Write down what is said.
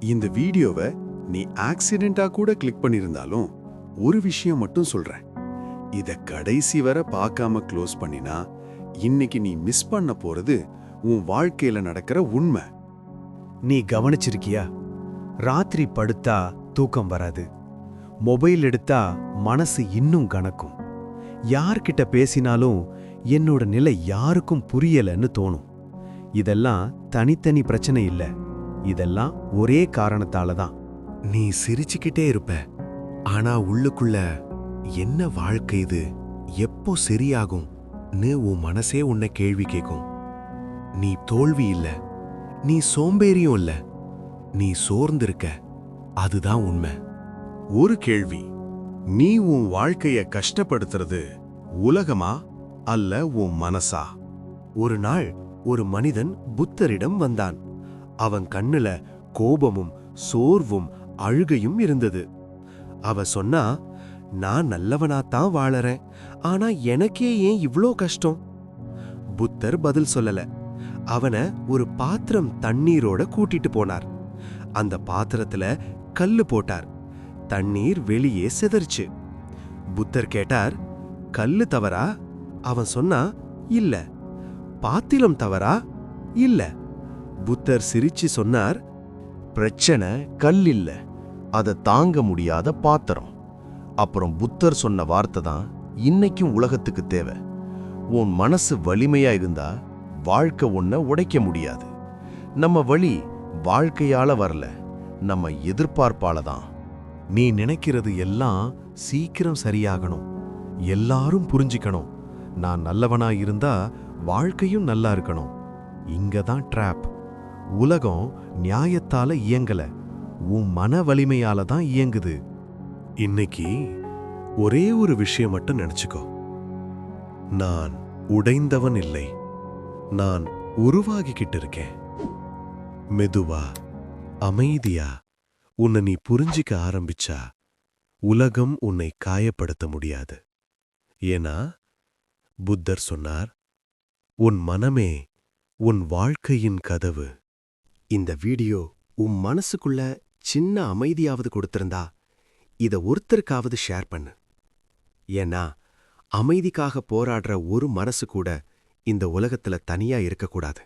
இந்த வீடியோவை நீ ஆக்சிடென்ட்டா கூட கிளிக் பண்ணியிருந்தாலும் ஒரு விஷயம் மட்டும் சொல்றேன். இத கடைசி வரை பார்க்காம க்ளோஸ் பண்ணினா இன்னைக்கு நீ மிஸ் பண்ண போறது உன் வாழ்க்கையில நடக்கிற உண்மை. நீ கவனிச்சிருக்கியா? ராத்திரி படுத்தா தூக்கம் வராது. மொபைல் எடுத்தா மனசு இன்னும் கணக்கும் யார்கிட்ட பேசினாலும் என்னோட நிலை யாருக்கும் புரியலன்னு தோணும். இதெல்லாம் தனித்தனி பிரச்சனை இல்ல. இதெல்லாம் ஒரே காரணத்தால தான் நீ சிரிச்சுக்கிட்டே இருப்ப. ஆனா உள்ளுக்குள்ள என்ன வாழ்க்கை இது? எப்போ சரியாகும்? உன் மனசே உன்னை கேள்வி கேட்கும் நீ தோல்வி இல்ல. நீ சோம்பேறியும் இல்ல. நீ சோர்ந்திருக்க. அதுதான் உண்மை. ஒரு கேள்வி. நீ உன் வாழ்க்கைய கஷ்டப்படுத்துறது உலகமா அல்ல உன் மனசா? ஒரு நாள் ஒரு மனிதன் புத்தரிடம் வந்தான். அவன் கண்ணுல கோபமும் சோர்வும் அழுகையும் இருந்தது. அவ சொன்னா நான் நல்லவனாத்தான் வாழறேன். ஆனா எனக்கே ஏன் இவ்ளோ கஷ்டம்? புத்தர் பதில் சொல்லல. அவன ஒரு பாத்திரம் தண்ணீரோட கூட்டிட்டு போனார். அந்த பாத்திரத்துல கல்லு போட்டார். தண்ணீர் வெளியே செதறிச்சு. புத்தர் கேட்டார் கல்லு தவறா? அவன் சொன்னா இல்ல. பாத்திரம் தவறா? இல்லை. புத்தர் சிரிச்சு சொன்னார் பிரச்சனை கல் இல்லை அதை தாங்க முடியாத பாத்திரம். அப்புறம் புத்தர் சொன்ன வார்த்தை தான் இன்னைக்கும் உலகத்துக்கு தேவை. உன் மனசு வலிமையா இருந்தா வாழ்க்கை உன்னை உடைக்க முடியாது. நம்ம வழி வாழ்க்கையால வரல நம்ம எதிர்பார்ப்பால தான். நீ நினைக்கிறது எல்லாம் சீக்கிரம் சரியாகணும். எல்லாரும் புரிஞ்சுக்கணும். நான் நல்லவனா இருந்தா வாழ்க்கையும் நல்லா இருக்கணும். இங்க தான் ட்ராப் உலகம் நியாயத்தால இயங்கல. உன் மன வலிமையால தான் இயங்குது. இன்னைக்கு ஒரே ஒரு விஷயம் மட்டும் நினைச்சுக்கோ. நான் உடைந்தவன் இல்லை. நான் உருவாகிக்கிட்டு இருக்கேன். மெதுவா அமைதியா உன்னை நீ புரிஞ்சிக்க ஆரம்பிச்சா உலகம் உன்னை காயப்படுத்த முடியாது. ஏன்னா புத்தர் சொன்னார் உன் மனமே உன் வாழ்க்கையின் கதவு. இந்த வீடியோ உன் மனசுக்குள்ள சின்ன அமைதியாவது கொடுத்திருந்தா இத ஒருத்தருக்காவது ஷேர் பண்ணு. ஏன்னா அமைதிக்காக போராடுற ஒரு மனசு கூட இந்த உலகத்துல தனியா இருக்கக்கூடாது.